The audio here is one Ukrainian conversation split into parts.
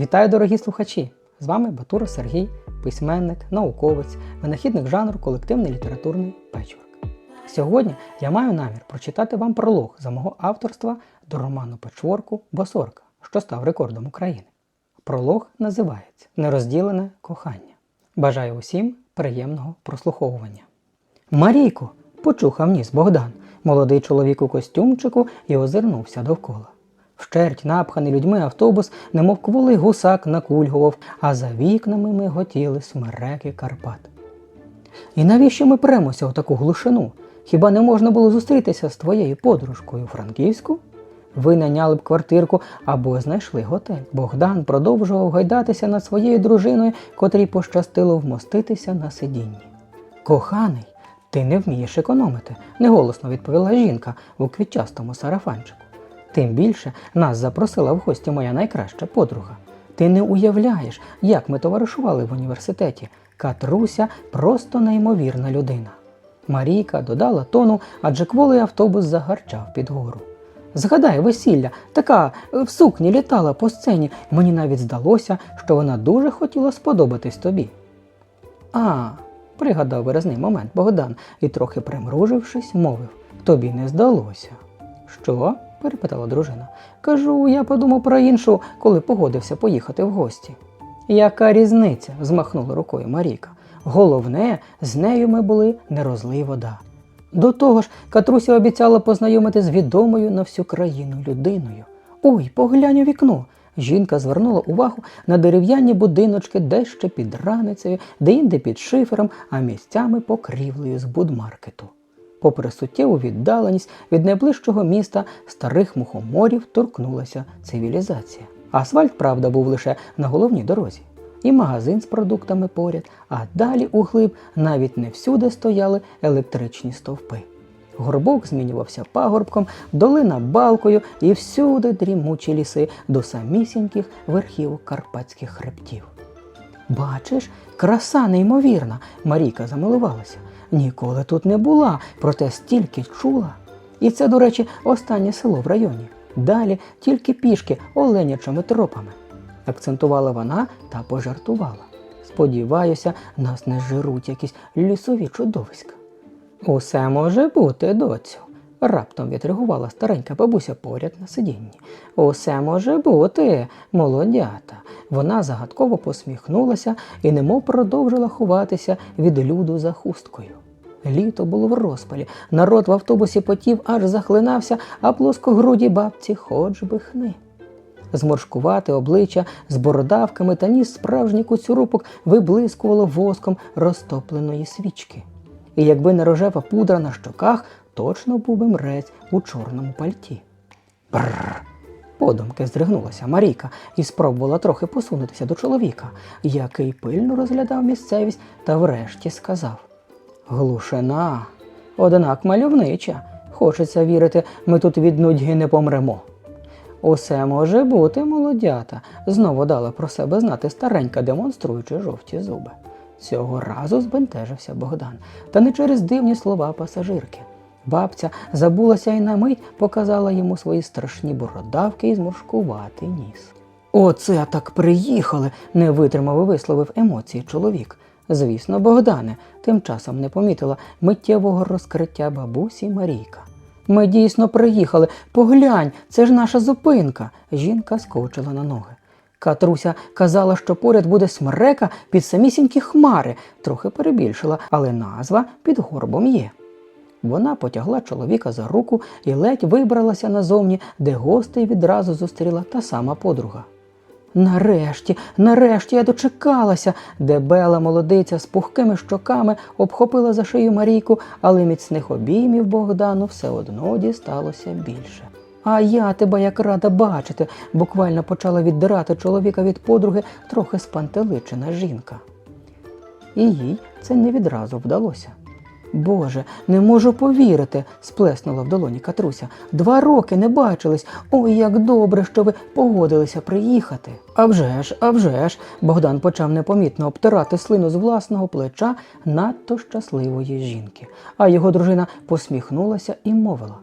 Вітаю, дорогі слухачі! З вами Батура Сергій, письменник, науковець, винахідник жанру колективний літературний печворк. Сьогодні я маю намір прочитати вам пролог за мого авторства до роману печворку Босорка, що став рекордом України. Пролог називається Нерозділене кохання. Бажаю усім приємного прослуховування. Марійко, почухав ніс Богдан, молодий чоловік у костюмчику, і озирнувся довкола. Вщерть напханий людьми автобус, немов кволий гусак накульгував, а за вікнами миготіли смереки Карпат. І навіщо ми премося у таку глушину? Хіба не можна було зустрітися з твоєю подружкою Франківську? Ви наняли б квартирку або знайшли готель. Богдан продовжував гайдатися над своєю дружиною, котрій пощастило вмоститися на сидінні. Коханий, ти не вмієш економити, неголосно відповіла жінка у квітчастому сарафанчику. Тим більше нас запросила в гості моя найкраща подруга. Ти не уявляєш, як ми товаришували в університеті. Катруся просто неймовірна людина. Марійка додала тону, адже кволий автобус загарчав під гору. Згадай, весілля, така е, в сукні літала по сцені, мені навіть здалося, що вона дуже хотіла сподобатись тобі. А, пригадав виразний момент Богдан і, трохи примружившись, мовив Тобі не здалося. Що? Перепитала дружина. Кажу, я подумав про іншу, коли погодився поїхати в гості. Яка різниця? змахнула рукою Марійка. Головне, з нею ми були не розлий вода. До того ж, Катруся обіцяла познайомити з відомою на всю країну людиною. Ой, поглянь у вікно. Жінка звернула увагу на дерев'яні будиночки дещо під раницею, де-інде під шифером, а місцями покрівлею з будмаркету. Попри суттєву віддаленість від найближчого міста старих мухоморів торкнулася цивілізація. Асфальт, правда, був лише на головній дорозі, і магазин з продуктами поряд, а далі углиб навіть не всюди стояли електричні стовпи. Горбок змінювався пагорбком, долина балкою і всюди дрімучі ліси до самісіньких верхів карпатських хребтів. Бачиш, краса неймовірна, Марійка замилувалася. Ніколи тут не була, проте стільки чула. І це, до речі, останнє село в районі. Далі тільки пішки оленячими тропами. Акцентувала вона та пожартувала. Сподіваюся, нас не жируть якісь лісові чудовиська. Усе може бути, доцю, раптом відреагувала старенька бабуся поряд на сидінні. Усе може бути, молодята. Вона загадково посміхнулася і немов продовжила ховатися від люду за хусткою. Літо було в розпалі, народ в автобусі потів аж захлинався, а плоскогруді бабці хоч би хни. Зморшкувати обличчя з бородавками та ніс справжній куцюрупок виблискувало воском розтопленої свічки. І якби не рожева пудра на щоках, точно був би мрець у чорному пальті. Бррр. Подумки здригнулася Марійка і спробувала трохи посунутися до чоловіка, який пильно розглядав місцевість та врешті сказав: Глушина, однак мальовнича. Хочеться вірити, ми тут від нудьги не помремо. Усе може бути, молодята, знову дала про себе знати старенька, демонструючи жовті зуби. Цього разу збентежився Богдан, та не через дивні слова пасажирки. Бабця забулася і на мить показала йому свої страшні бородавки і зморшкуватий ніс. Оце так приїхали, не витримав і висловив емоції чоловік. Звісно, Богдане, тим часом не помітила миттєвого розкриття бабусі Марійка. Ми дійсно приїхали. Поглянь, це ж наша зупинка. Жінка скочила на ноги. Катруся казала, що поряд буде смерека під самісінькі хмари, трохи перебільшила, але назва під горбом є. Вона потягла чоловіка за руку і ледь вибралася назовні, де гостей відразу зустріла та сама подруга. Нарешті, нарешті я дочекалася, дебела молодиця з пухкими щоками обхопила за шию Марійку, але міцних обіймів Богдану все одно дісталося більше. А я тебе як рада бачити, буквально почала віддирати чоловіка від подруги трохи спантеличена жінка. І їй це не відразу вдалося. Боже, не можу повірити, сплеснула в долоні Катруся. Два роки не бачились. Ой, як добре, що ви погодилися приїхати. А вже ж, а вже ж, Богдан почав непомітно обтирати слину з власного плеча надто щасливої жінки. А його дружина посміхнулася і мовила.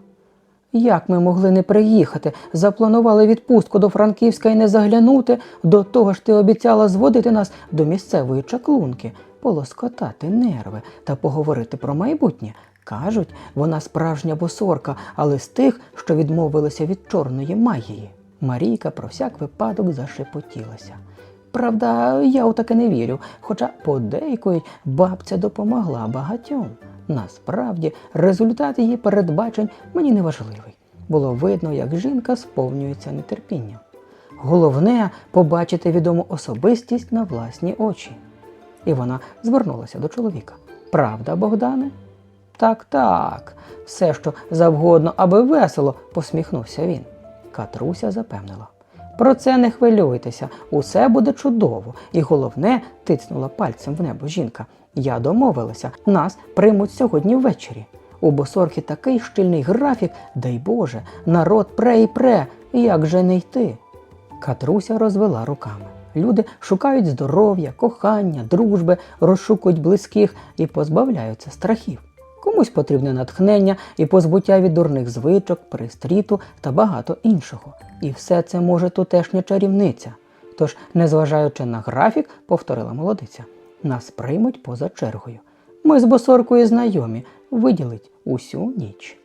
Як ми могли не приїхати? Запланували відпустку до Франківська і не заглянути. До того ж ти обіцяла зводити нас до місцевої чаклунки, полоскотати нерви та поговорити про майбутнє. Кажуть, вона справжня босорка, але з тих, що відмовилися від чорної магії. Марійка про всяк випадок зашепотілася. Правда, я у таке не вірю, хоча подейкують бабця допомогла багатьом. Насправді, результат її передбачень мені не важливий. Було видно, як жінка сповнюється нетерпінням. Головне побачити відому особистість на власні очі. І вона звернулася до чоловіка. Правда, Богдане? Так, так, все, що завгодно, аби весело, посміхнувся він. Катруся запевнила. Про це не хвилюйтеся, усе буде чудово. І головне, тицнула пальцем в небо жінка. Я домовилася, нас приймуть сьогодні ввечері. У босорки такий щільний графік, дай Боже, народ пре і пре, як же не йти? Катруся розвела руками. Люди шукають здоров'я, кохання, дружби, розшукують близьких і позбавляються страхів. Комусь потрібне натхнення і позбуття від дурних звичок, пристріту та багато іншого. І все це може тутешня чарівниця. Тож, незважаючи на графік, повторила молодиця, нас приймуть поза чергою. Ми з босоркою знайомі, виділить усю ніч.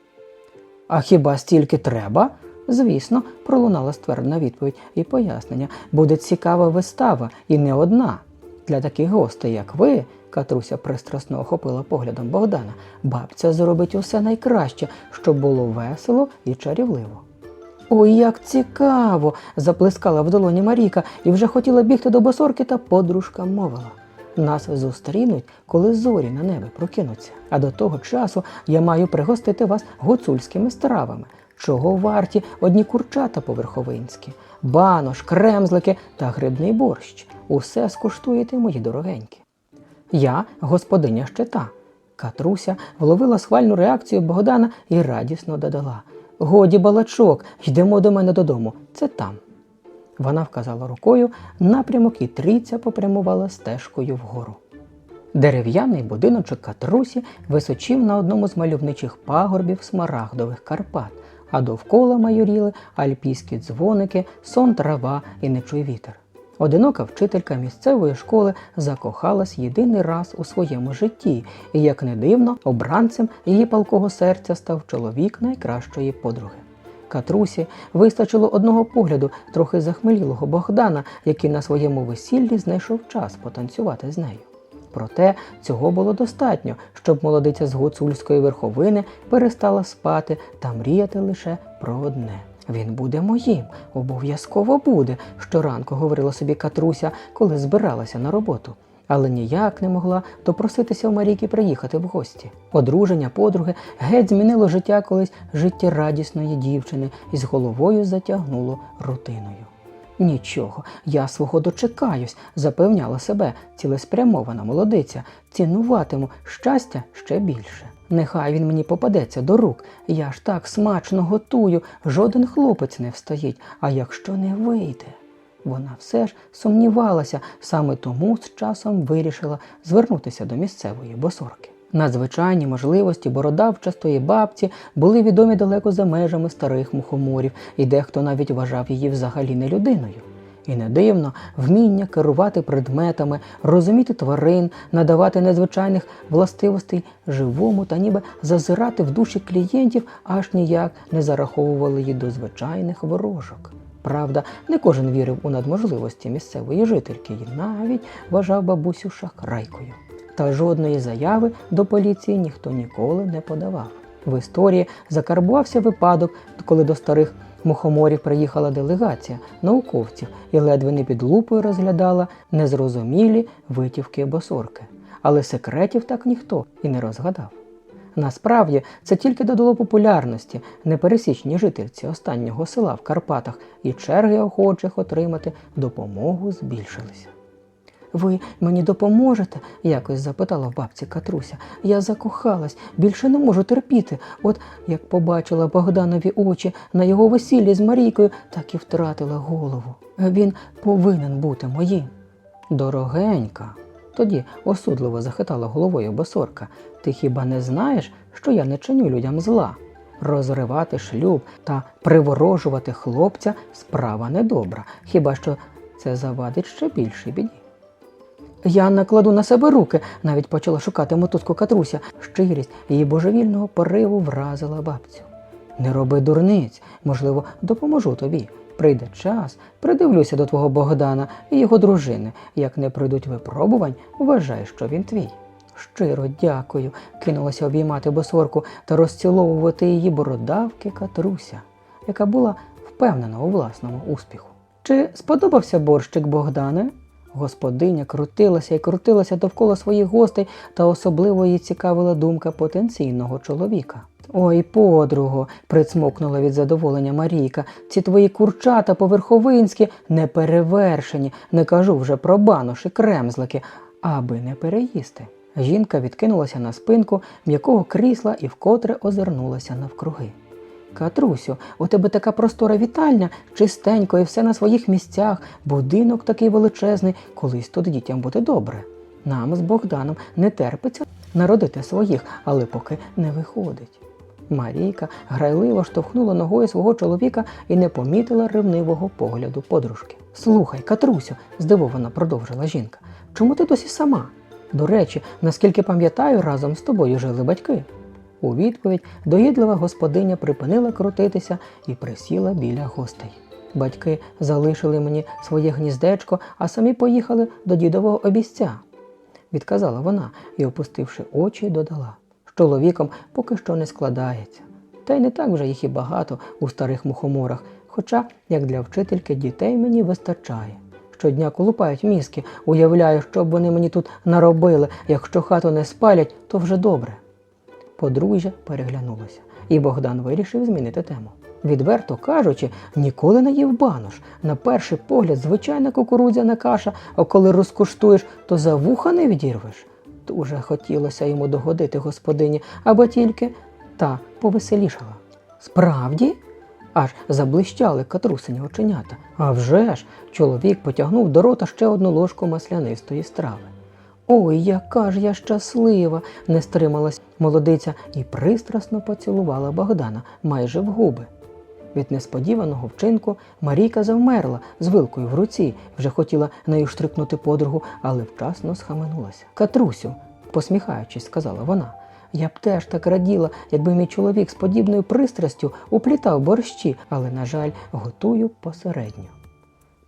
А хіба стільки треба? Звісно, пролунала ствердна відповідь і пояснення. Буде цікава вистава і не одна. Для таких гостей, як ви, Катруся пристрасно охопила поглядом Богдана, бабця зробить усе найкраще, щоб було весело і чарівливо. Ой, як цікаво! заплескала в долоні Маріка і вже хотіла бігти до босорки, та подружка мовила. Нас зустрінуть, коли зорі на небі прокинуться. А до того часу я маю пригостити вас гуцульськими стравами, чого варті одні курчата поверховинські, банош, кремзлики та грибний борщ. Усе скуштуєте, мої дорогенькі. Я господиня щита. Катруся вловила схвальну реакцію Богдана і радісно додала: Годі балачок, йдемо до мене додому. Це там. Вона вказала рукою напрямок і трійця попрямувала стежкою вгору. Дерев'яний будиночок Катрусі височив на одному з мальовничих пагорбів смарагдових Карпат, а довкола майоріли альпійські дзвоники, сон трава і нечуй вітер. Одинока вчителька місцевої школи закохалась єдиний раз у своєму житті, і, як не дивно, обранцем її палкого серця став чоловік найкращої подруги. Катрусі вистачило одного погляду трохи захмелілого Богдана, який на своєму весіллі знайшов час потанцювати з нею. Проте цього було достатньо, щоб молодиця з гуцульської верховини перестала спати та мріяти лише про одне. Він буде моїм, обов'язково буде, щоранку говорила собі Катруся, коли збиралася на роботу. Але ніяк не могла допроситися у Марійки приїхати в гості. Одруження подруги геть змінило життя колись життєрадісної дівчини і з головою затягнуло рутиною. Нічого, я свого дочекаюсь, запевняла себе цілеспрямована молодиця, цінуватиму щастя ще більше. Нехай він мені попадеться до рук. Я ж так смачно готую, жоден хлопець не встоїть. А якщо не вийде? Вона все ж сумнівалася, саме тому з часом вирішила звернутися до місцевої босорки. Надзвичайні можливості бородавчастої бабці були відомі далеко за межами старих мухоморів, і дехто навіть вважав її взагалі не людиною. І не дивно, вміння керувати предметами, розуміти тварин, надавати незвичайних властивостей живому та ніби зазирати в душі клієнтів аж ніяк не зараховували її до звичайних ворожок. Правда, не кожен вірив у надможливості місцевої жительки і навіть вважав бабусю шахрайкою. Та жодної заяви до поліції ніхто ніколи не подавав. В історії закарбувався випадок, коли до старих мухоморів приїхала делегація науковців і ледве не під лупою розглядала незрозумілі витівки босорки. Але секретів так ніхто і не розгадав. Насправді це тільки додало популярності непересічній жительці останнього села в Карпатах, і черги охочих отримати допомогу збільшилися. Ви мені допоможете? якось запитала в бабці Катруся. Я закохалась, більше не можу терпіти. От як побачила Богданові очі на його весіллі з Марійкою, так і втратила голову. Він повинен бути моїм. Дорогенька. Тоді осудливо захитала головою босорка. Ти хіба не знаєш, що я не чиню людям зла? розривати шлюб та приворожувати хлопця справа недобра, хіба що це завадить ще більшій біді. Я накладу на себе руки, навіть почала шукати мотузку Катруся. Щирість її божевільного пориву вразила бабцю. Не роби дурниць, можливо, допоможу тобі. Прийде час, придивлюся до твого Богдана і його дружини. Як не прийдуть випробувань, вважай, що він твій. Щиро дякую, кинулася обіймати босорку та розціловувати її бородавки Катруся, яка була впевнена у власному успіху. Чи сподобався борщик Богдане? Господиня крутилася і крутилася довкола своїх гостей, та особливо її цікавила думка потенційного чоловіка. Ой, подруго, прицмокнула від задоволення Марійка. Ці твої курчата поверховинські неперевершені, не кажу вже про банош і кремзлики, аби не переїсти. Жінка відкинулася на спинку м'якого крісла і вкотре озирнулася навкруги. Катрусю, у тебе така простора вітальня, чистенько і все на своїх місцях, будинок такий величезний, колись тут дітям буде добре. Нам з Богданом не терпиться народити своїх, але поки не виходить. Марійка грайливо штовхнула ногою свого чоловіка і не помітила ревнивого погляду подружки. Слухай, Катрусю, здивовано продовжила жінка, чому ти досі сама? До речі, наскільки пам'ятаю, разом з тобою жили батьки. У відповідь доїдлива господиня припинила крутитися і присіла біля гостей. Батьки залишили мені своє гніздечко, а самі поїхали до дідового обіця, відказала вона і, опустивши очі, додала. З чоловіком поки що не складається. Та й не так вже їх і багато у старих мухоморах, хоча, як для вчительки, дітей мені вистачає. Щодня колупають мізки, уявляю, що б вони мені тут наробили, якщо хату не спалять, то вже добре. Подружжя переглянулося, і Богдан вирішив змінити тему. Відверто кажучи, ніколи не їв банош. На перший погляд, звичайна кукурудзяна каша, а коли розкуштуєш, то за вуха не відірвеш. Дуже хотілося йому догодити господині, аби тільки та повеселішала. Справді? Аж заблищали катрусині оченята. А вже ж, чоловік потягнув до рота ще одну ложку маслянистої страви. Ой, яка ж я щаслива! не стрималась молодиця і пристрасно поцілувала Богдана майже в губи. Від несподіваного вчинку Марійка завмерла з вилкою в руці, вже хотіла нею штрикнути подругу, але вчасно схаменулася. Катрусю, посміхаючись, сказала вона. Я б теж так раділа, якби мій чоловік з подібною пристрастю уплітав борщі, але, на жаль, готую посередньо.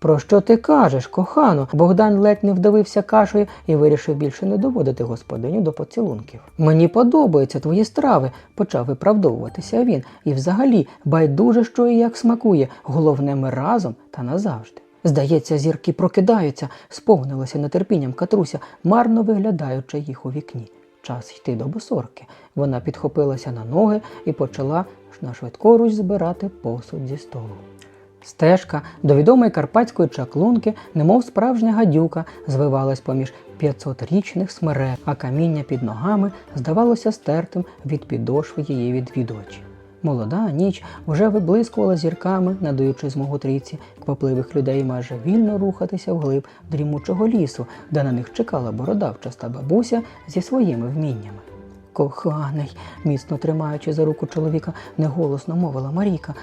Про що ти кажеш, кохано? Богдан ледь не вдавився кашею і вирішив більше не доводити господиню до поцілунків. Мені подобаються твої страви, почав виправдовуватися він, і взагалі байдуже, що і як смакує, головне ми разом та назавжди. Здається, зірки прокидаються, сповнилося нетерпінням Катруся, марно виглядаючи їх у вікні. Час йти до босорки. Вона підхопилася на ноги і почала на швидкоруч збирати посуд зі столу. Стежка до відомої карпатської чаклунки, немов справжня гадюка, звивалась поміж 500-річних смерек, а каміння під ногами здавалося стертим від підошви її відвідувачів. Молода ніч вже виблискувала зірками, надаючи змогу трійці квапливих людей майже вільно рухатися вглиб дрімучого лісу, де на них чекала бородавчаста бабуся зі своїми вміннями. Коханий, міцно тримаючи за руку чоловіка, неголосно мовила Марійка.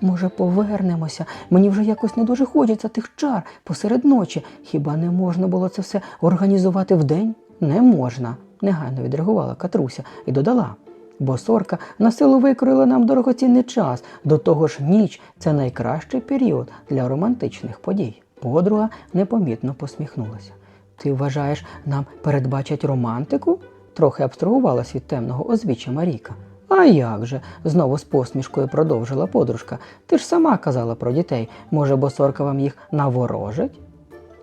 Може, повернемося? Мені вже якось не дуже хочеться тих чар посеред ночі. Хіба не можна було це все організувати вдень? Не можна, негайно відреагувала Катруся і додала. Бо сорка на силу викроїла нам дорогоцінний час, до того ж ніч це найкращий період для романтичних подій. Подруга непомітно посміхнулася. Ти вважаєш, нам передбачать романтику? Трохи абстрагувалась від темного озвіччя Марійка. А як же? знову з посмішкою продовжила подружка. Ти ж сама казала про дітей. Може, босорка вам їх наворожить?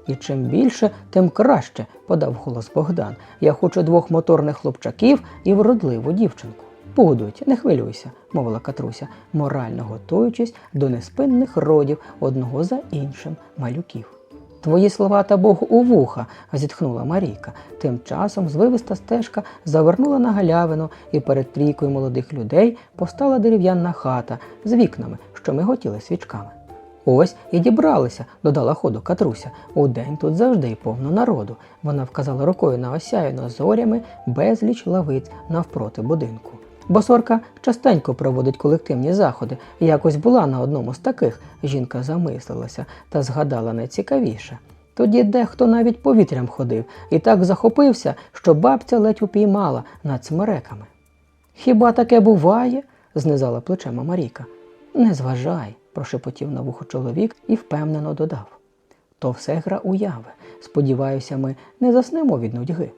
І чим більше, тим краще, подав голос Богдан. Я хочу двох моторних хлопчаків і вродливу дівчинку. Будуть, не хвилюйся, мовила Катруся, морально готуючись до неспинних родів одного за іншим малюків. Твої слова та Бог у вуха, зітхнула Марійка. Тим часом звивиста стежка завернула на галявину, і перед трійкою молодих людей постала дерев'яна хата з вікнами, що миготіли свічками. Ось і дібралися, додала ходу Катруся. Удень тут завжди повно народу. Вона вказала рукою на осяяно зорями безліч лавиць навпроти будинку. Бо Сорка частенько проводить колективні заходи. Якось була на одному з таких. Жінка замислилася та згадала найцікавіше. Тоді дехто навіть повітрям ходив і так захопився, що бабця ледь упіймала над смереками. Хіба таке буває? знизала плечима Марійка. Не зважай, прошепотів на вухо чоловік і впевнено додав. То все гра уяви. Сподіваюся, ми не заснемо від нудьги.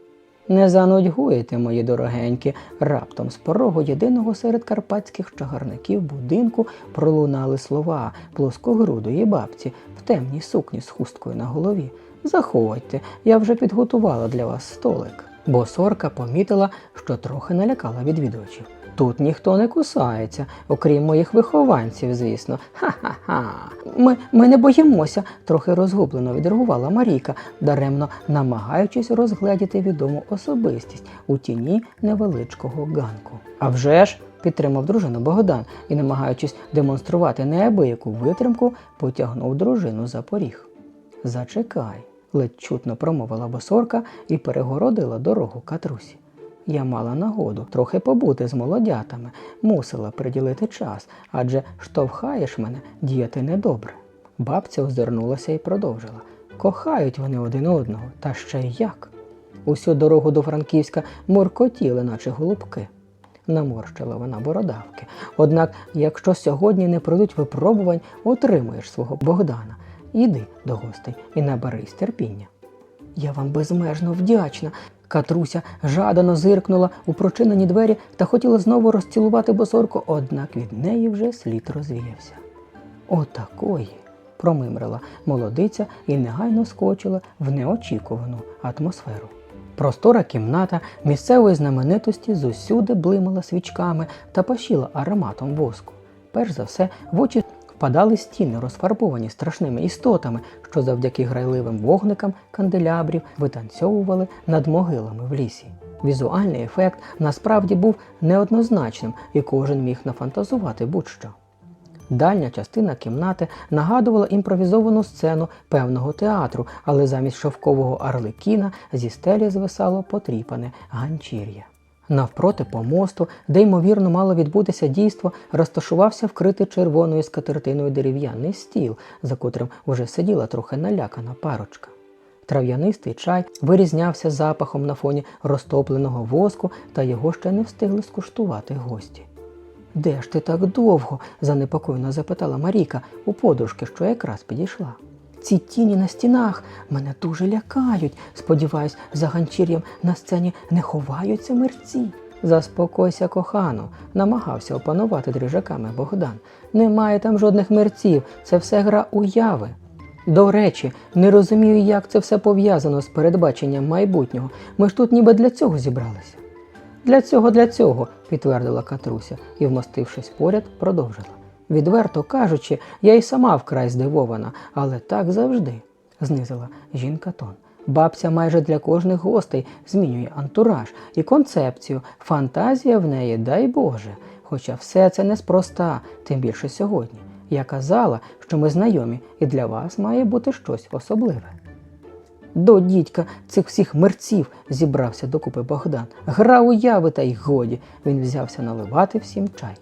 Не занудьгуєте, мої дорогенькі, раптом з порогу єдиного серед карпатських чагарників будинку пролунали слова плоскогрудої бабці в темній сукні з хусткою на голові. Заходьте, я вже підготувала для вас столик. Бо сорка помітила, що трохи налякала відвідувачів. Тут ніхто не кусається, окрім моїх вихованців, звісно. Ха-ха-ха. Ми, ми не боїмося, трохи розгублено відреагувала Марійка, даремно намагаючись розгледіти відому особистість у тіні невеличкого ганку. А вже ж, підтримав дружину Богдан і, намагаючись демонструвати неабияку витримку, потягнув дружину за поріг. Зачекай, ледь чутно промовила босорка і перегородила дорогу катрусі. Я мала нагоду трохи побути з молодятами, мусила приділити час, адже штовхаєш мене діяти недобре. Бабця озирнулася і продовжила. Кохають вони один одного, та ще й як. Усю дорогу до Франківська муркотіли, наче голубки. Наморщила вона бородавки. Однак, якщо сьогодні не пройдуть випробувань, отримаєш свого Богдана. Іди до гостей і наберись терпіння. Я вам безмежно вдячна. Катруся жадано зиркнула у прочинені двері та хотіла знову розцілувати босорку, однак від неї вже слід розвіявся. Отакої, промимрила молодиця і негайно скочила в неочікувану атмосферу. Простора кімната місцевої знаменитості зусюди блимала свічками та пашіла ароматом воску. Перш за все, в очі впадали стіни, розфарбовані страшними істотами, що завдяки грайливим вогникам канделябрів витанцьовували над могилами в лісі. Візуальний ефект насправді був неоднозначним, і кожен міг нафантазувати будь-що. Дальня частина кімнати нагадувала імпровізовану сцену певного театру, але замість шовкового арлекіна зі стелі звисало потріпане ганчір'я. Навпроти помосту, де ймовірно мало відбутися дійство, розташувався вкритий червоною скатертиною дерев'яний стіл, за котрим уже сиділа трохи налякана парочка. Трав'янистий чай вирізнявся запахом на фоні розтопленого воску, та його ще не встигли скуштувати гості. Де ж ти так довго? занепокоєно запитала Марійка у подружки, що якраз підійшла. Ці тіні на стінах мене дуже лякають. Сподіваюсь, за ганчір'ям на сцені не ховаються мерці. Заспокойся, кохано, намагався опанувати дріжаками Богдан. Немає там жодних мерців, це все гра уяви. До речі, не розумію, як це все пов'язано з передбаченням майбутнього. Ми ж тут ніби для цього зібралися. Для цього, для цього, підтвердила Катруся і, вмостившись поряд, продовжила. Відверто кажучи, я й сама вкрай здивована, але так завжди, знизила жінка тон. Бабця майже для кожних гостей змінює антураж і концепцію, фантазія в неї, дай Боже. Хоча все це неспроста, тим більше сьогодні. Я казала, що ми знайомі, і для вас має бути щось особливе. До дідька цих всіх мерців зібрався докупи Богдан. Гра уяви та й годі. Він взявся наливати всім чай.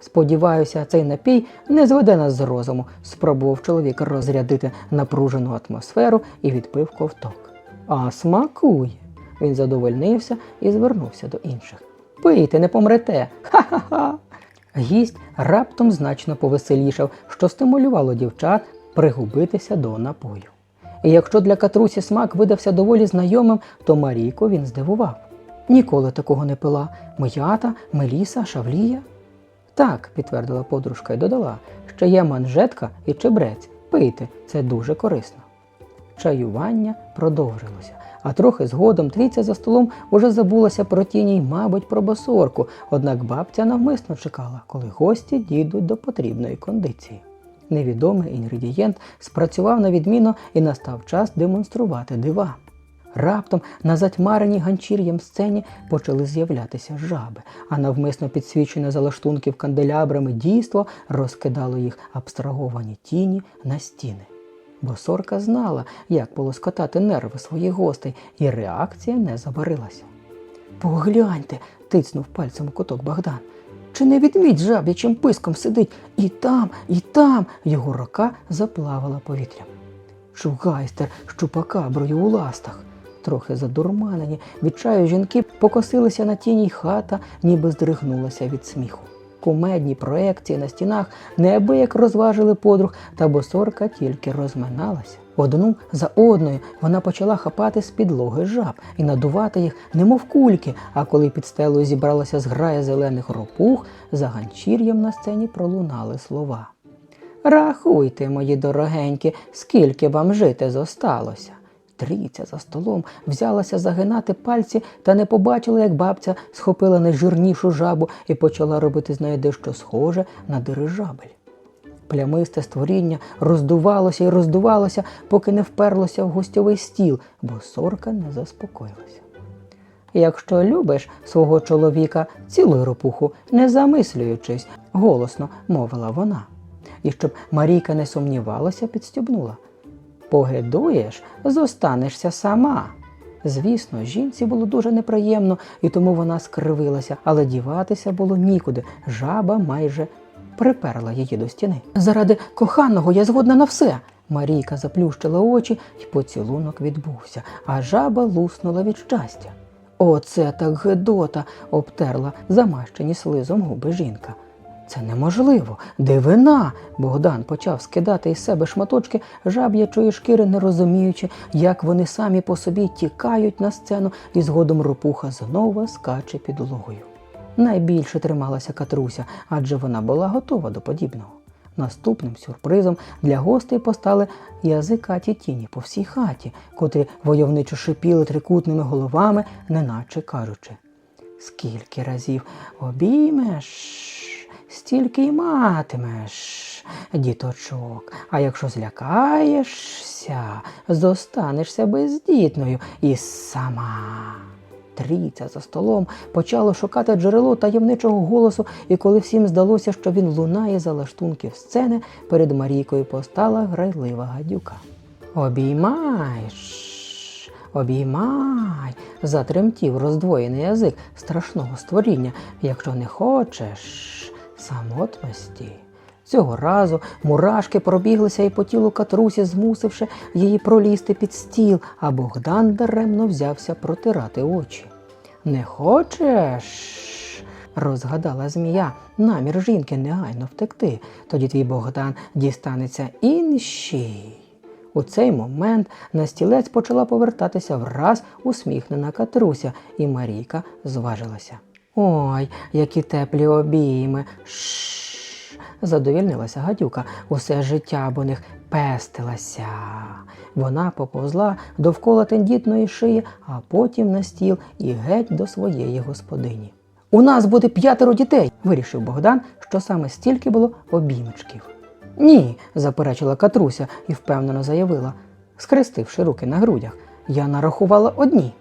Сподіваюся, цей напій не зведе нас з розуму, спробував чоловік розрядити напружену атмосферу і відпив ковток. А смакує. Він задовольнився і звернувся до інших. Пийте, не помрете. Ха-ха-ха. Гість раптом значно повеселішав, що стимулювало дівчат пригубитися до напою. І якщо для Катрусі смак видався доволі знайомим, то Марійку він здивував. Ніколи такого не пила. М'ята, Меліса, Шавлія. Так, підтвердила подружка і додала, що є манжетка і чебрець. Пийте, це дуже корисно. Чаювання продовжилося, а трохи згодом трійця за столом уже забулася про тіні й, мабуть, про босорку, однак бабця навмисно чекала, коли гості дійдуть до потрібної кондиції. Невідомий інгредієнт спрацював на відміну і настав час демонструвати дива. Раптом на затьмареній ганчір'ям сцені почали з'являтися жаби, а навмисно підсвічене за лаштунків канделябрами дійство розкидало їх абстраговані тіні на стіни. Бо сорка знала, як полоскотати нерви своїх гостей, і реакція не забарилася. Погляньте, тицнув пальцем у куток Богдан. Чи не відмідь жаб'ячим писком сидить і там, і там його рука заплавала повітрям. Шугайстер щупакаброю у ластах. Трохи задурманені, від чаю жінки покосилися на тіні й хата, ніби здригнулася від сміху. Кумедні проекції на стінах неабияк розважили подруг, та босорка тільки розминалася. Одну за одною вона почала хапати з підлоги жаб і надувати їх, немов кульки, а коли під стелою зібралася зграя зелених ропух, за ганчір'ям на сцені пролунали слова. Рахуйте, мої дорогенькі, скільки вам жити зосталося. Трійця за столом взялася загинати пальці та не побачила, як бабця схопила найжирнішу жабу і почала робити з нею дещо схоже на дирижабель. Плямисте створіння роздувалося і роздувалося, поки не вперлося в гостьовий стіл, бо сорка не заспокоїлася. Якщо любиш свого чоловіка, цілуй ропуху, не замислюючись, голосно мовила вона. І щоб Марійка не сумнівалася, підстюбнула. Погидуєш, зостанешся сама. Звісно, жінці було дуже неприємно, і тому вона скривилася, але діватися було нікуди. Жаба майже приперла її до стіни. Заради коханого я згодна на все. Марійка заплющила очі, і поцілунок відбувся, а жаба луснула від щастя. Оце так гидота, обтерла замащені слизом губи жінка. Це неможливо. Дивина. Богдан почав скидати із себе шматочки жаб'ячої шкіри, не розуміючи, як вони самі по собі тікають на сцену, і згодом ропуха знову скаче підлогою. Найбільше трималася Катруся, адже вона була готова до подібного. Наступним сюрпризом для гостей постали язикаті тіні по всій хаті, котрі войовничо шипіли трикутними головами, неначе кажучи. Скільки разів обіймеш, стільки й матимеш, діточок. А якщо злякаєшся, зостанешся бездітною і сама. Трійця за столом почало шукати джерело таємничого голосу, і коли всім здалося, що він лунає за лаштунків сцени, перед Марійкою постала грайлива гадюка. Обіймай, обіймай, затремтів роздвоєний язик страшного створіння, якщо не хочеш самотності. Цього разу мурашки пробіглися і по тілу катрусі, змусивши її пролізти під стіл, а Богдан даремно взявся протирати очі. Не хочеш? розгадала змія, намір жінки негайно втекти. Тоді твій Богдан дістанеться іншій. У цей момент на стілець почала повертатися враз усміхнена Катруся, і Марійка зважилася. Ой, які теплі обійми. Шш задовільнилася гадюка, усе життя б у них пестилася. Вона поповзла довкола тендітної шиї, а потім на стіл і геть до своєї господині. У нас буде п'ятеро дітей, вирішив Богдан, що саме стільки було обіймочків. Ні, заперечила Катруся і впевнено заявила, скрестивши руки на грудях. Я нарахувала одні.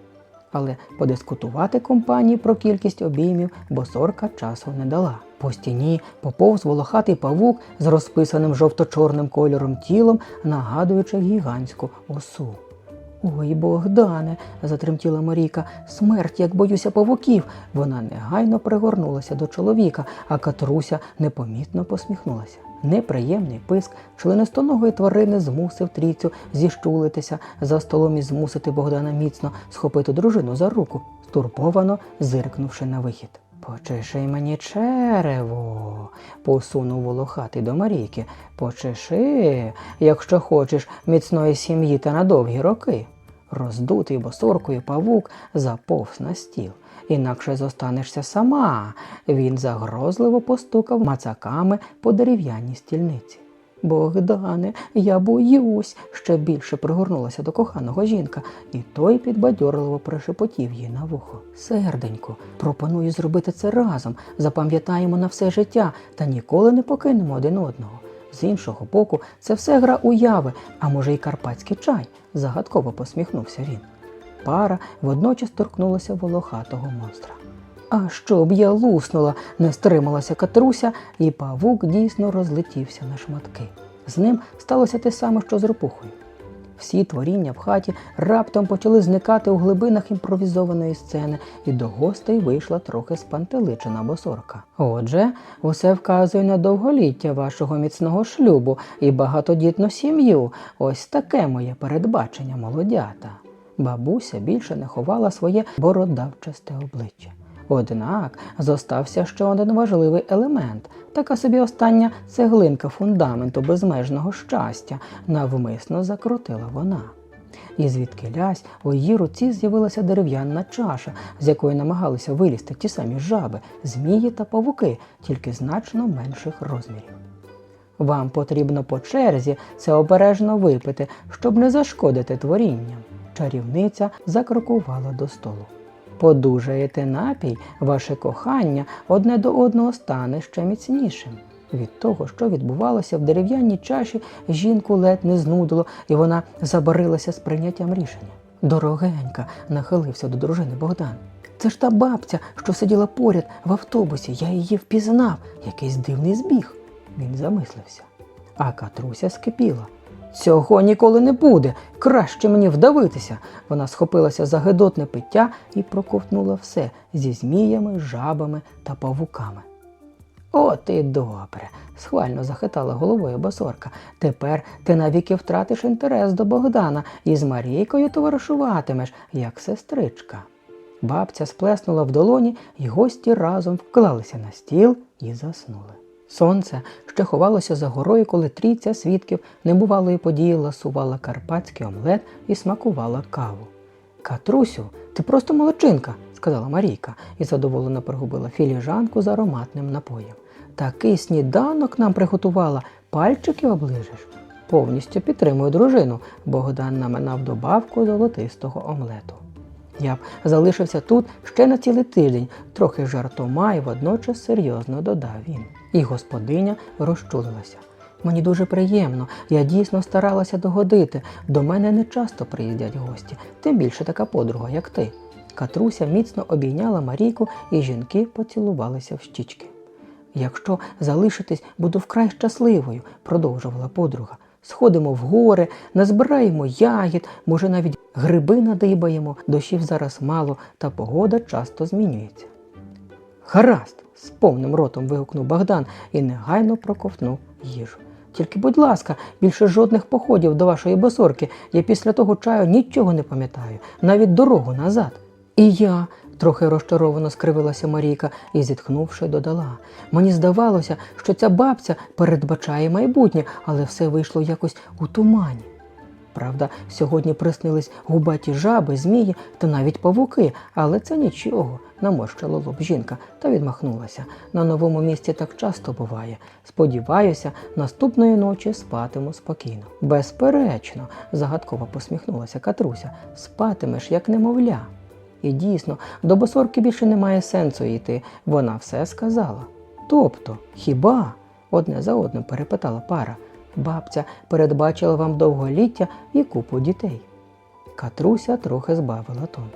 Але подискутувати компанії про кількість обіймів босорка часу не дала. По стіні поповз волохатий павук з розписаним жовто-чорним кольором тілом, нагадуючи гігантську осу. Ой, Богдане, затремтіла Марійка, смерть, як боюся павуків. Вона негайно пригорнулася до чоловіка, а Катруся непомітно посміхнулася. Неприємний писк членистоногої тварини змусив трійцю зіщулитися за столом і змусити Богдана міцно схопити дружину за руку, стурбовано зиркнувши на вихід. Почеши мені черево, посунув волохатий до Марійки. Почеши, якщо хочеш міцної сім'ї та на довгі роки. Роздутий босоркою павук заповз на стіл. Інакше зостанешся сама. Він загрозливо постукав мацаками по дерев'яній стільниці. Богдане, я боюсь, ще більше пригорнулася до коханого жінка, і той підбадьорливо прошепотів їй на вухо. Серденько, пропоную зробити це разом, запам'ятаємо на все життя та ніколи не покинемо один одного. З іншого боку, це все гра уяви, а може, й карпатський чай, загадково посміхнувся він. Пара водночас торкнулася волохатого монстра. А щоб я луснула, не стрималася Катруся, і павук дійсно розлетівся на шматки. З ним сталося те саме, що з ропухою. всі творіння в хаті раптом почали зникати у глибинах імпровізованої сцени, і до гостей вийшла трохи спантеличена босорка. Отже, усе вказує на довголіття вашого міцного шлюбу і багатодітну сім'ю. Ось таке моє передбачення, молодята. Бабуся більше не ховала своє бородавчасте обличчя. Однак зостався ще один важливий елемент, така собі остання цеглинка фундаменту безмежного щастя, навмисно закрутила вона. І звідкилясь у її руці з'явилася дерев'яна чаша, з якої намагалися вилізти ті самі жаби, змії та павуки, тільки значно менших розмірів. Вам потрібно по черзі це обережно випити, щоб не зашкодити творінням. Чарівниця закрокувала до столу. Подужаєте напій, ваше кохання одне до одного стане ще міцнішим. Від того, що відбувалося в дерев'яній чаші, жінку ледь не знудило, і вона забарилася з прийняттям рішення. Дорогенька, нахилився до дружини Богдан. Це ж та бабця, що сиділа поряд в автобусі, я її впізнав, якийсь дивний збіг. Він замислився. А Катруся скипіла. Цього ніколи не буде. Краще мені вдавитися. Вона схопилася за гидотне пиття і проковтнула все зі зміями, жабами та павуками. От і добре, схвально захитала головою босорка. Тепер ти навіки втратиш інтерес до Богдана і з Марійкою товаришуватимеш, як сестричка. Бабця сплеснула в долоні, і гості разом вклалися на стіл і заснули. Сонце ще ховалося за горою, коли трійця свідків небувалої події ласувала карпатський омлет і смакувала каву. Катрусю, ти просто молодчинка, сказала Марійка і задоволено пригубила філіжанку з ароматним напоєм. Такий сніданок нам приготувала, пальчики оближеш. Повністю підтримую дружину. Богдан наминав добавку золотистого омлету. Я б залишився тут ще на цілий тиждень, трохи жартома і водночас серйозно додав він. І господиня розчулилася. Мені дуже приємно, я дійсно старалася догодити. До мене не часто приїздять гості, тим більше така подруга, як ти. Катруся міцно обійняла Марійку, і жінки поцілувалися в щічки. Якщо залишитись, буду вкрай щасливою, продовжувала подруга. Сходимо в гори, назбираємо ягід, може навіть гриби надибаємо, дощів зараз мало, та погода часто змінюється. Гаразд, з повним ротом вигукнув Богдан і негайно проковтнув їжу. Тільки, будь ласка, більше жодних походів до вашої босорки. Я після того чаю нічого не пам'ятаю, навіть дорогу назад. І я, трохи розчаровано скривилася Марійка і, зітхнувши, додала. Мені здавалося, що ця бабця передбачає майбутнє, але все вийшло якось у тумані. Правда, сьогодні приснились губаті жаби, змії та навіть павуки, але це нічого, наморщила лоб жінка та відмахнулася. На новому місці так часто буває. Сподіваюся, наступної ночі спатиму спокійно. Безперечно, загадково посміхнулася Катруся. Спатимеш, як немовля. І дійсно, до босорки більше немає сенсу йти, вона все сказала. Тобто, хіба? одне за одним перепитала пара. Бабця передбачила вам довголіття і купу дітей. Катруся трохи збавила тон.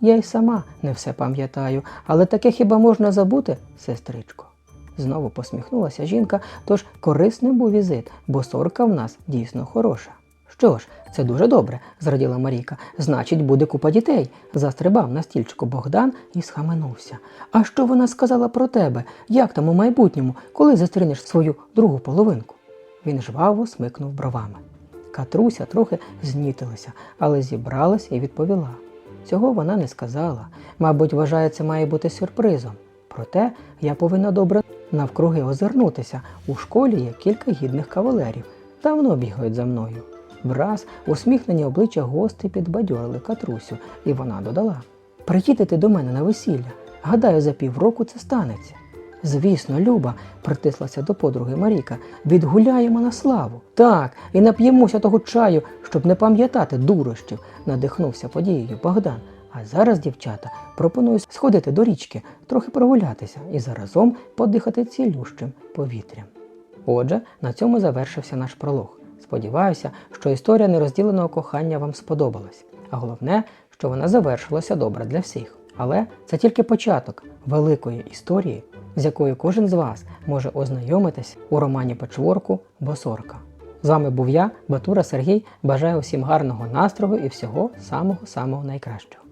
Я й сама не все пам'ятаю, але таке хіба можна забути, сестричко? Знову посміхнулася жінка, тож корисним був візит, бо сорка в нас дійсно хороша. Що ж, це дуже добре, зраділа Марійка. Значить, буде купа дітей. Застрибав на стільчику Богдан і схаменувся. А що вона сказала про тебе? Як там у майбутньому, коли зустрінеш свою другу половинку? Він жваво смикнув бровами. Катруся трохи знітилася, але зібралася і відповіла. Цього вона не сказала. Мабуть, вважає, це має бути сюрпризом. Проте я повинна добре навкруги озирнутися. У школі є кілька гідних кавалерів. Давно бігають за мною. Враз усміхнені обличчя гостей підбадьорили Катрусю, і вона додала: Приїдете до мене на весілля. Гадаю, за півроку це станеться. Звісно, Люба, притислася до подруги Маріка, відгуляємо на славу. Так, і нап'ємося того чаю, щоб не пам'ятати дурощів, надихнувся подією Богдан. А зараз, дівчата, пропоную сходити до річки, трохи прогулятися і заразом подихати цілющим повітрям. Отже, на цьому завершився наш пролог. Сподіваюся, що історія нерозділеного кохання вам сподобалась, а головне, що вона завершилася добре для всіх. Але це тільки початок великої історії, з якою кожен з вас може ознайомитись у романі Печворку Босорка. З вами був я, Батура Сергій. Бажаю усім гарного настрою і всього самого-самого найкращого.